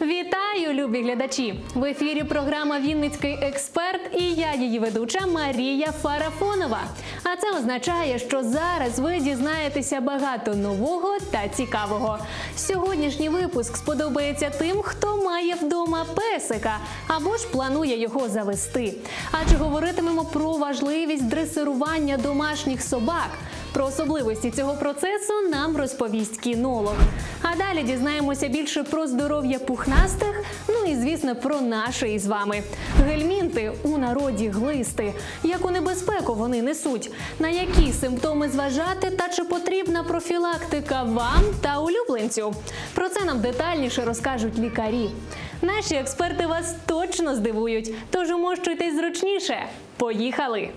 Вітаю, любі глядачі! В ефірі програма Вінницький експерт і я, її ведуча Марія Фарафонова. А це означає, що зараз ви дізнаєтеся багато нового та цікавого. Сьогоднішній випуск сподобається тим, хто має вдома песика або ж планує його завести. Адже говоритимемо про важливість дресирування домашніх собак. Про особливості цього процесу нам розповість кінолог. А далі дізнаємося більше про здоров'я пухнастих, ну і звісно про наше із вами. Гельмінти у народі глисти. Яку небезпеку вони несуть? На які симптоми зважати та чи потрібна профілактика вам та улюбленцю? Про це нам детальніше розкажуть лікарі. Наші експерти вас точно здивують, тож умощуйтесь зручніше. Поїхали!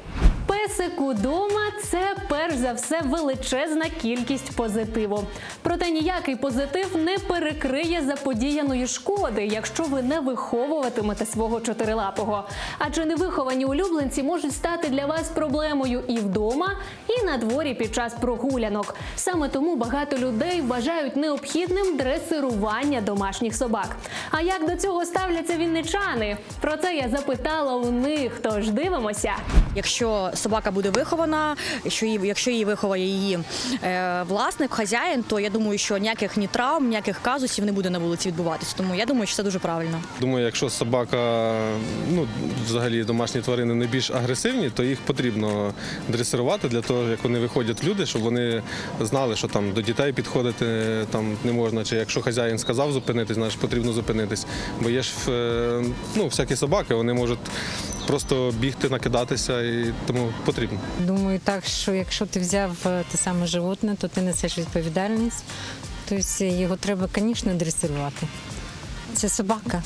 Песик удома це перш за все величезна кількість позитиву. Проте ніякий позитив не перекриє заподіяної шкоди, якщо ви не виховуватимете свого чотирилапого. Адже невиховані улюбленці можуть стати для вас проблемою і вдома, і на дворі під час прогулянок. Саме тому багато людей вважають необхідним дресирування домашніх собак. А як до цього ставляться вінничани? Про це я запитала у них. Тож дивимося. Якщо собака буде вихована, якщо її, якщо її виховає її е, власник, хазяїн, то я думаю, що ніяких ні травм, ніяких казусів не буде на вулиці відбуватися. Тому я думаю, що це дуже правильно. Думаю, якщо собака, ну взагалі домашні тварини не більш агресивні, то їх потрібно дресирувати для того, як вони виходять люди, щоб вони знали, що там до дітей підходити там не можна. Чи якщо хазяїн сказав зупинитись, значить потрібно зупинитись. Бо є ж е, ну, всякі собаки, вони можуть просто бігти, накидатися, і тому потрібно. Думаю, так, що якщо ти взяв е, те саме животне, то ти несеш відповідальність. Тобто його треба, звісно, дресирувати. Це собака,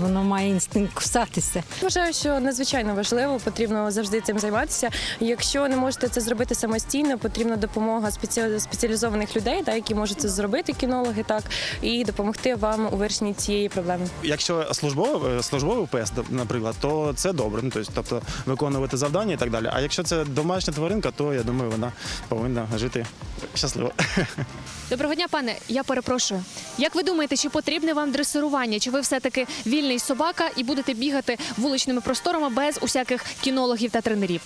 воно має інстинкт кусатися. Вважаю, що надзвичайно важливо, потрібно завжди цим займатися. Якщо не можете це зробити самостійно, потрібна допомога спеціалізованих людей, так, які можуть це зробити, кінологи, так, і допомогти вам у вирішенні цієї проблеми. Якщо службовий, е, службовий пес, наприклад, то це добре. Ну, тобто, тобто виконувати завдання і так далі. А якщо це домашня тваринка, то я думаю, вона повинна жити щасливо. Доброго дня, пане. Я перепрошую. Як ви думаєте, чи потрібне вам дресирування? Чи ви все-таки вільний собака і будете бігати вуличними просторами без усяких кінологів та тренерів?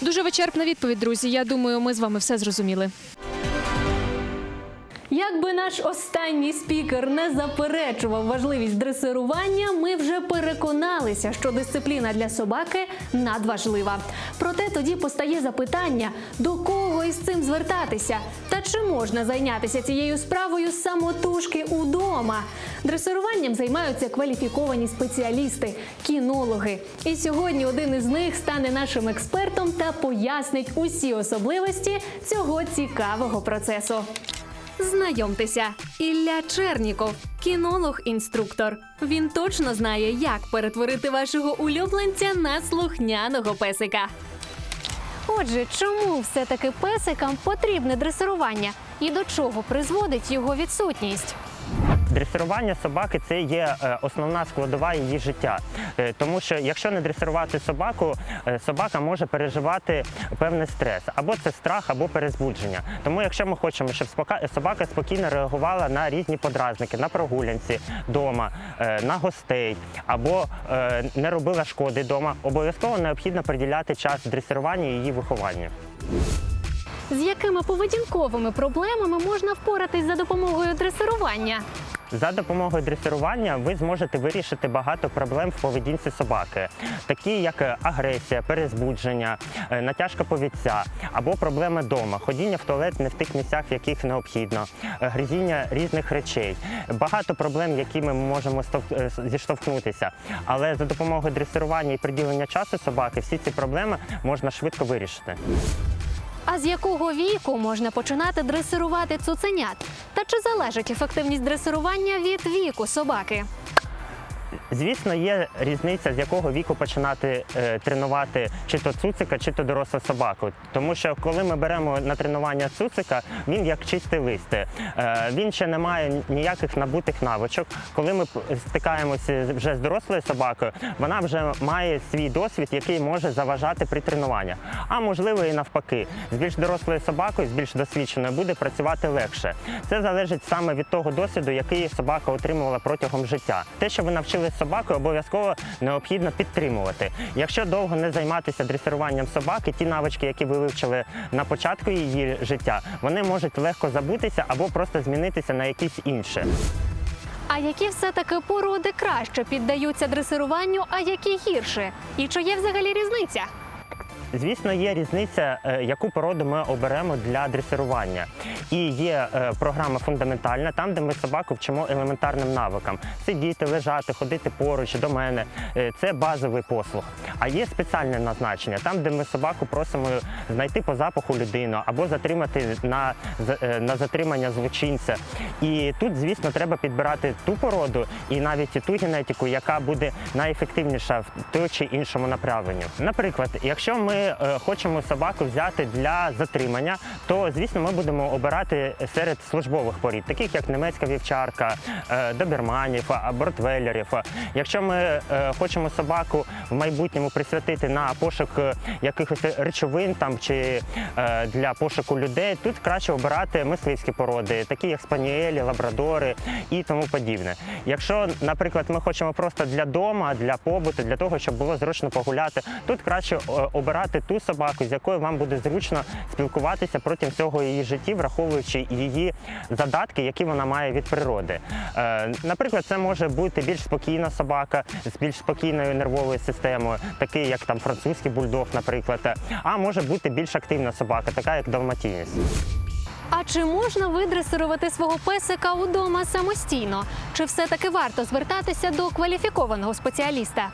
Дуже вичерпна відповідь, друзі. Я думаю, ми з вами все зрозуміли. Якби наш останній спікер не заперечував важливість дресирування, ми вже переконалися, що дисципліна для собаки надважлива. Проте тоді постає запитання, до кого із цим звертатися, та чи можна зайнятися цією справою самотужки удома. Дресируванням займаються кваліфіковані спеціалісти, кінологи. І сьогодні один із них стане нашим експертом та пояснить усі особливості цього цікавого процесу. Знайомтеся, Ілля Черніков, кінолог-інструктор. Він точно знає, як перетворити вашого улюбленця на слухняного песика. Отже, чому все-таки песикам потрібне дресирування і до чого призводить його відсутність? Дресирування собаки це є е, основна складова її життя. Е, Тому що якщо не дресирувати собаку, е, собака може переживати певний стрес, або це страх, або перезбудження. Тому, якщо ми хочемо, щоб собака спокійно реагувала на різні подразники, на прогулянці вдома, на гостей, або не робила шкоди вдома, обов'язково необхідно приділяти час дресируванню і її вихованню. З якими поведінковими проблемами можна впоратись за допомогою дресирування? За допомогою дресирування ви зможете вирішити багато проблем в поведінці собаки, такі як е, агресія, перезбудження, е, натяжка повідця або проблеми вдома, ходіння в туалет не в тих місцях, в яких необхідно, е, гризіння різних речей. Багато проблем, якими ми можемо зіштовхнутися. Але за допомогою дресирування і приділення часу собаки всі ці проблеми можна швидко вирішити. А з якого віку можна починати дресирувати цуценят? Та чи залежить ефективність дресирування від віку собаки? Звісно, є різниця, з якого віку починати е, тренувати чи то цуцика, чи то дорослу собаку. Тому що коли ми беремо на тренування цуцика, він як чистий лист. Е, він ще не має ніяких набутих навичок. Коли ми стикаємося вже з дорослою собакою, вона вже має свій досвід, який може заважати при тренуванні. А можливо і навпаки, з більш дорослою собакою, з більш досвідченою буде працювати легше. Це залежить саме від того досвіду, який собака отримувала протягом життя. Те, що ви навчили собаку, обов'язково необхідно підтримувати. Якщо довго не займатися дресируванням собаки, ті навички, які ви вивчили на початку її життя, вони можуть легко забутися або просто змінитися на якісь інші. А які все-таки породи краще піддаються дресируванню, а які гірше? І чи є взагалі різниця? Звісно, є різниця, е, яку породу ми оберемо для дресирування. І є е, програма фундаментальна, там, де ми собаку вчимо елементарним навикам: сидіти, лежати, ходити поруч до мене. Е, Це базовий послуг. А є спеціальне назначення, там, де ми собаку просимо знайти по запаху людину або затримати на, на затримання злочинця. І тут, звісно, треба підбирати ту породу і навіть ту генетику, яка буде найефективніша в той чи іншому направленню. Наприклад, якщо ми е, хочемо собаку взяти для затримання, то звісно ми будемо обирати серед службових порід, таких як німецька вівчарка, е, доберманів, бортвейлерів. Якщо ми е, хочемо собаку в майбутньому присвятити на пошук якихось речовин там чи для пошуку людей, тут краще обирати мисливські породи, такі як спаніелі, лабрадори і тому подібне. Якщо, наприклад, ми хочемо просто для дома, для побуту, для того, щоб було зручно погуляти, тут краще е, обирати ту собаку, з якою вам буде зручно спілкуватися протягом всього її житті, враховуючи її задатки, які вона має від природи. Е, Наприклад, це може бути більш спокійна собака з більш спокійною нервовою системою, такий як там французький бульдог, наприклад. А може бути більш активна собака, така як далматінець. А чи можна видресирувати свого песика удома самостійно? Чи все-таки варто звертатися до кваліфікованого спеціаліста?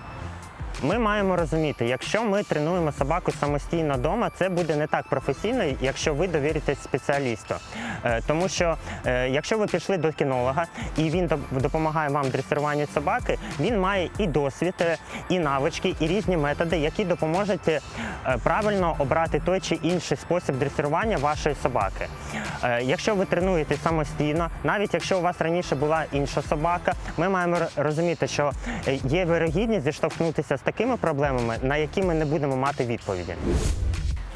Ми маємо розуміти, якщо ми тренуємо собаку самостійно вдома, це буде не так професійно, якщо ви довіритесь спеціалісту. Е, Тому що е, якщо ви пішли до кінолога і він допомагає вам в дресируванні собаки, він має і досвід, е, і навички, і різні методи, які допоможуть правильно обрати той чи інший спосіб дресирування вашої собаки. Якщо ви тренуєте самостійно, навіть якщо у вас раніше була інша собака, ми маємо розуміти, що є вирогідність зіштовхнутися з такими проблемами, на які ми не будемо мати відповіді.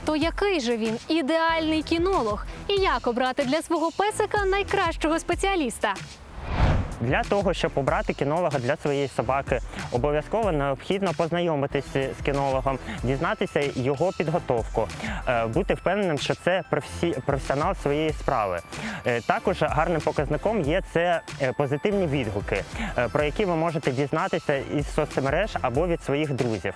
То який же він ідеальний кінолог? І як обрати для свого песика найкращого спеціаліста? Для того, щоб обрати кінолога для своєї собаки, обов'язково необхідно познайомитися з кінологом, дізнатися його підготовку, е, бути впевненим, що це професі- професіонал своєї справи. Е, Також гарним показником є це е, позитивні відгуки, про які ви можете дізнатися із соцмереж або від своїх друзів.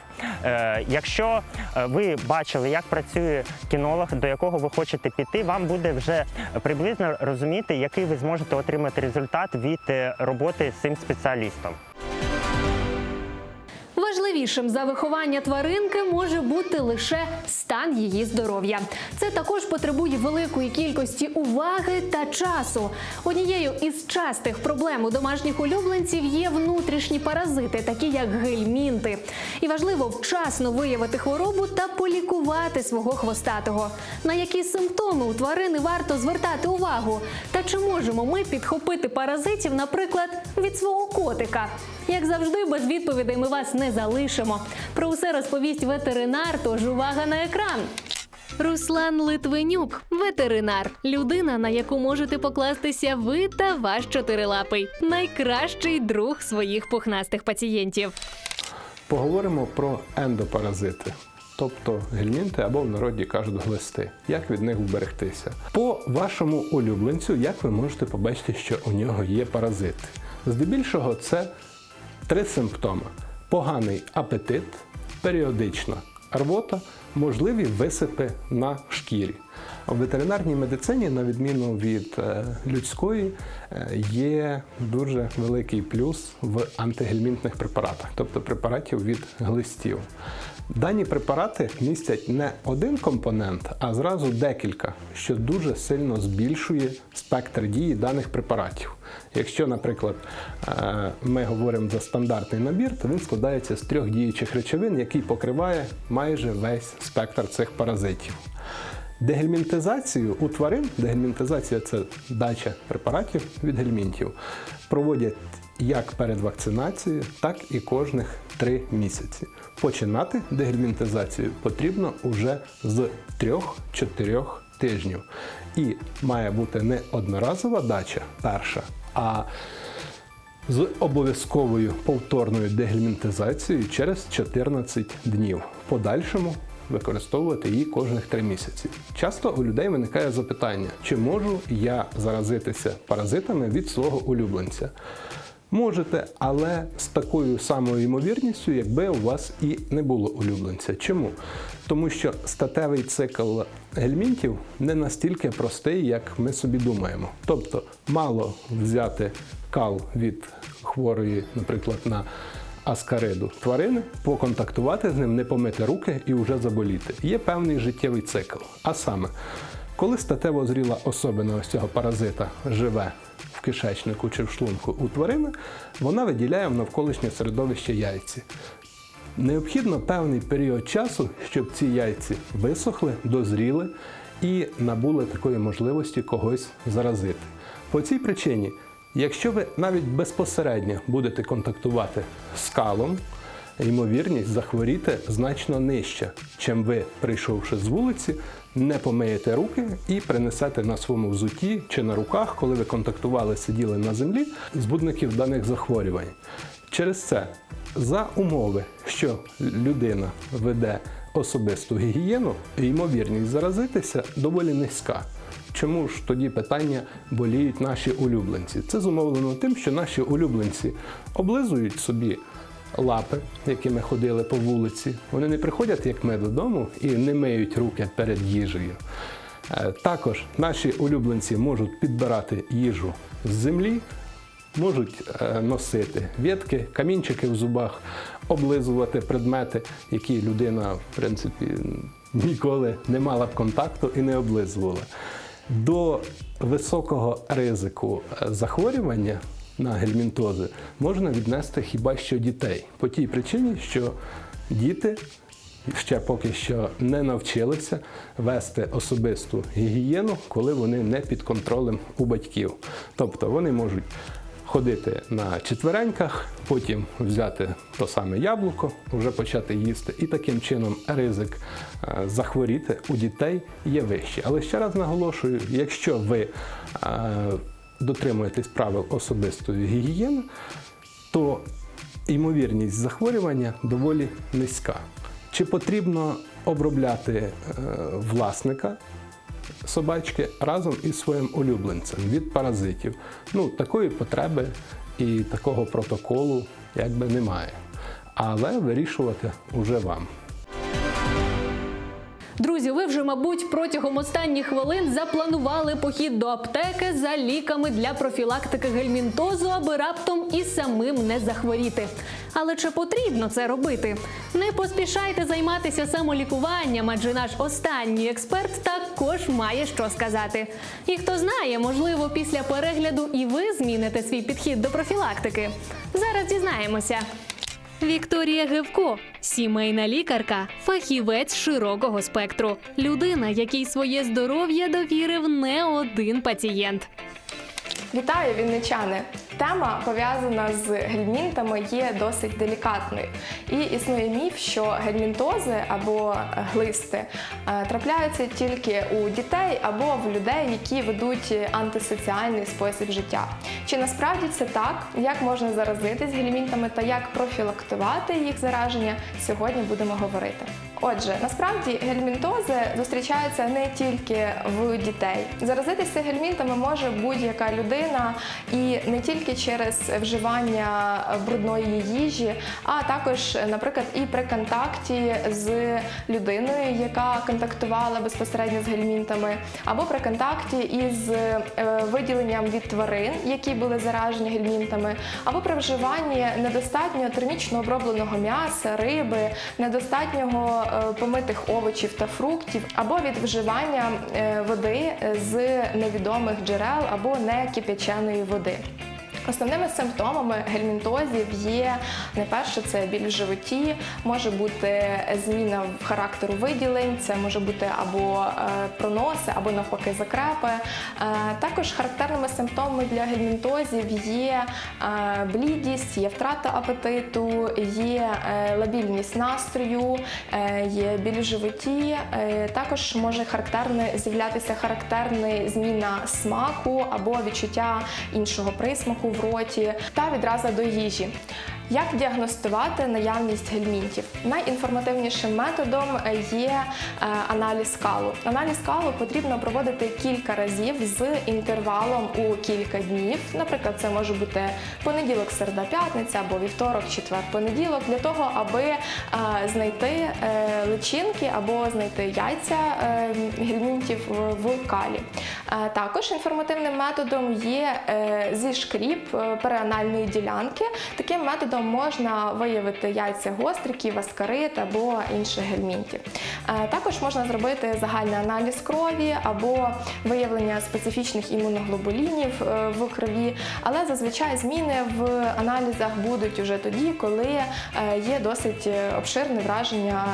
Якщо ви бачили, як працює кінолог, до якого ви хочете піти, вам буде вже приблизно розуміти, який ви зможете отримати результат від роботи з цим спеціалістом. Важливішим за виховання тваринки може бути лише стан її здоров'я. Це також потребує великої кількості уваги та часу. Однією із частих проблем у домашніх улюбленців є внутрішні паразити, такі як гельмінти. І важливо вчасно виявити хворобу та полікувати свого хвостатого. На які симптоми у тварини варто звертати увагу? Та чи можемо ми підхопити паразитів, наприклад, від свого котика? Як завжди, без відповідей ми вас не залишимо. Про усе розповість ветеринар, тож увага на екран. Руслан Литвинюк, ветеринар, людина, на яку можете покластися ви та ваш чотирилапий, найкращий друг своїх пухнастих пацієнтів. Поговоримо про ендопаразити, тобто гельмінти або в народі кажуть глисти. Як від них вберегтися? По вашому улюбленцю, як ви можете побачити, що у нього є паразити? Здебільшого це три симптоми: поганий апетит, періодична рвота, можливі висипи на шкірі. В ветеринарній медицині, на відміну від е, людської, е, є дуже великий плюс в антигельмінтних препаратах, тобто препаратів від глистів. Дані препарати містять не один компонент, а зразу декілька, що дуже сильно збільшує спектр дії даних препаратів. Якщо, наприклад, е, ми говоримо за стандартний набір, то він складається з трьох діючих речовин, який покриває майже весь спектр цих паразитів. Дегельмінтизацію у тварин, дегельмінтизація це дача препаратів від гельмінтів, проводять як перед вакцинацією, так і кожних три місяці. Починати дегельмінтизацію потрібно уже з 3-4 тижнів. І має бути не одноразова дача перша, а з обов'язковою повторною дегельмінтизацією через 14 днів. В подальшому використовувати її кожних 3 місяці. Часто у людей виникає запитання, чи можу я заразитися паразитами від свого улюбленця. Можете, але з такою самою ймовірністю, якби у вас і не було улюбленця. Чому? Тому що статевий цикл гельмінтів не настільки простий, як ми собі думаємо. Тобто, мало взяти кал від хворої, наприклад, на аскариду тварини, поконтактувати з ним, не помити руки і вже заболіти. Є певний життєвий цикл. А саме, коли статево зріла особина ось цього паразита живе в кишечнику чи в шлунку у тварини, вона виділяє в навколишнє середовище яйці. Необхідно певний період часу, щоб ці яйці висохли, дозріли і набули такої можливості когось заразити. По цій причині, якщо ви навіть безпосередньо будете контактувати з калом, ймовірність захворіти значно нижча, чим ви, прийшовши з вулиці, не помиєте руки і принесете на своєму взутті чи на руках, коли ви контактували, сиділи на землі, збудників даних захворювань. Через це, за умови, що людина веде особисту гігієну, ймовірність заразитися доволі низька. Чому ж тоді питання боліють наші улюбленці? Це зумовлено тим, що наші улюбленці облизують собі лапи, якими ходили по вулиці. Вони не приходять, як ми додому, і не миють руки перед їжею. Е, Також наші улюбленці можуть підбирати їжу з землі, можуть е, носити ветки, камінчики в зубах, облизувати предмети, які людина, в принципі, ніколи не мала б контакту і не облизувала. До високого ризику е, захворювання на гельмінтози можна віднести хіба що дітей по тій причині, що діти ще поки що не навчилися вести особисту гігієну, коли вони не під контролем у батьків. Тобто вони можуть ходити на четвереньках, потім взяти то саме яблуко, вже почати їсти, і таким чином ризик е, захворіти у дітей є вищий. Але ще раз наголошую, якщо ви е, дотримуєтесь правил особистої гігієни, то ймовірність захворювання доволі низька. Чи потрібно обробляти е, власника собачки разом із своїм улюбленцем від паразитів? Ну, такої потреби і такого протоколу якби немає. Але вирішувати уже вам. Друзі, ви вже, мабуть, протягом останніх хвилин запланували похід до аптеки за ліками для профілактики гельмінтозу, аби раптом і самим не захворіти. Але чи потрібно це робити? Не поспішайте займатися самолікуванням, адже наш останній експерт також має що сказати. І хто знає, можливо, після перегляду і ви зміните свій підхід до профілактики. Зараз дізнаємося. Вікторія Гевко, сімейна лікарка, фахівець широкого спектру, людина, якій своє здоров'я довірив не один пацієнт. Вітаю, вінничани! Тема пов'язана з гельмінтами є досить делікатною. І існує міф, що гельмінтози або глисти е, трапляються тільки у дітей або в людей, які ведуть антисоціальний спосіб життя. Чи насправді це так? Як можна заразитись гельмінтами та як профілактувати їх зараження? Сьогодні будемо говорити. Отже, насправді гельмінтози зустрічаються не тільки в дітей. Заразитися гельмінтами може будь-яка людина, і не тільки через вживання брудної їжі, а також, наприклад, і при контакті з людиною, яка контактувала безпосередньо з гельмінтами, або при контакті із е, виділенням від тварин, які були заражені гельмінтами, або при вживанні недостатньо термічно обробленого м'яса, риби, недостатнього помитих овочів та фруктів, або від вживання е, води з невідомих джерел або не кип'яченої води. Основними симптомами гельмінтозів є найперше це біль в животі, може бути зміна в характеру виділень, це може бути або е, проноси, або навпаки закрепи. Е, Також характерними симптомами для гельмінтозів є е, блідість, є втрата апетиту, є лабільність настрою, є біль в животі. Також може характерне з'являтися характерна зміна смаку або відчуття іншого присмаку роті та відразу до їжі. Як діагностувати наявність гельмінтів? Найінформативнішим методом є е, аналіз калу. Аналіз калу потрібно проводити кілька разів з інтервалом у кілька днів. Наприклад, це може бути понеділок, середа, п'ятниця або вівторок, четвер, понеділок, для того, аби е, знайти е, личинки або знайти яйця гельмінтів в калі. Також інформативним методом є е, зішкріп е, переанальної ділянки. Таким методом можна виявити яйця гостриків, аскарит або інших гельмінтів. Е, Також можна зробити загальний аналіз крові або виявлення специфічних імуноглобулінів в крові, але зазвичай зміни в аналізах будуть уже тоді, коли є досить обширне враження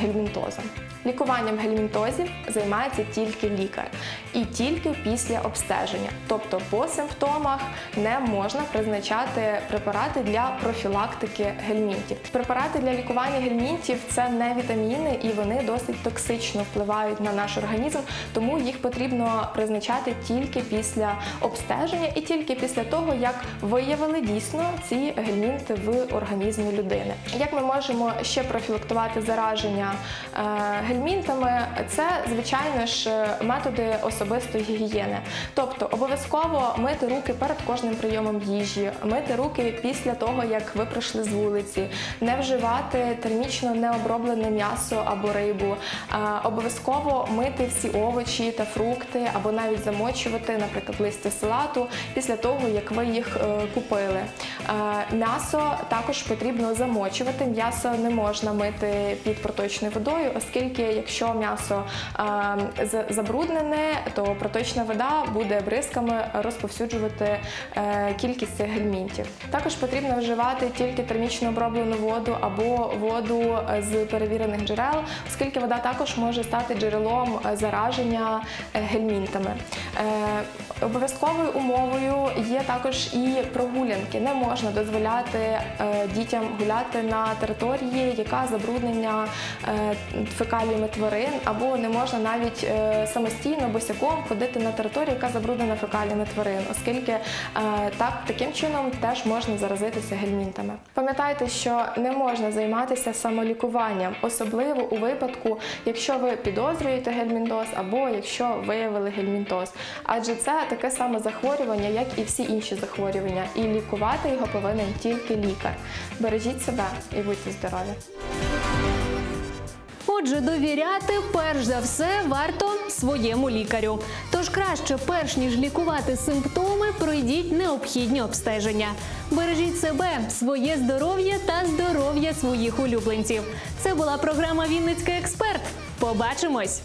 гельмінтозом. Лікуванням гельмінтозів займається тільки лікар і тільки після обстеження. Тобто по симптомах не можна призначати препарати для профілактики гельмінтів. Препарати для лікування гельмінтів це не вітаміни і вони досить токсично впливають на наш організм, тому їх потрібно призначати тільки після обстеження і тільки після того, як виявили дійсно ці гельмінти в організмі людини. Як ми можемо ще профілактувати зараження е, гельмінтами? Це звичайно ж методи особистої гігієни. Тобто обов'язково мити руки перед кожним прийомом їжі, мити руки після того, як ви прийшли з вулиці, не вживати термічно необроблене м'ясо або рибу, обов'язково мити всі овочі та фрукти, або навіть замочувати, наприклад, листя салату після того, як ви їх е, купили. М'ясо також потрібно замочувати. М'ясо не можна мити під проточною водою, оскільки якщо м'ясо забруднене, то проточна вода буде бризками розповсюджувати е, кількість цих гельмінтів. Також потрібно вживати тільки термічно оброблену воду або воду е, з перевірених джерел, оскільки вода також може стати джерелом е, зараження гельмінтами. Обов'язковою умовою є також і прогулянки. Не можна дозволяти дітям гуляти на території, яка забруднення фекаліями тварин, або не можна навіть самостійно босяком ходити на територію, яка забруднена фекаліями тварин, оскільки е, так таким чином теж можна заразитися гельмінтами. Пам'ятайте, що не можна займатися самолікуванням, особливо у випадку, якщо ви підозрюєте гельмінтоз або якщо виявили гельмінтоз, адже це таке саме захворювання, як і всі інші захворювання, і лікувати його повинен тільки лікар. Бережіть себе і будьте здорові! Отже, довіряти перш за все варто своєму лікарю. Тож краще, перш ніж лікувати симптоми, пройдіть необхідні обстеження. Бережіть себе, своє здоров'я та здоров'я своїх улюбленців. Це була програма Вінницький експерт. Побачимось!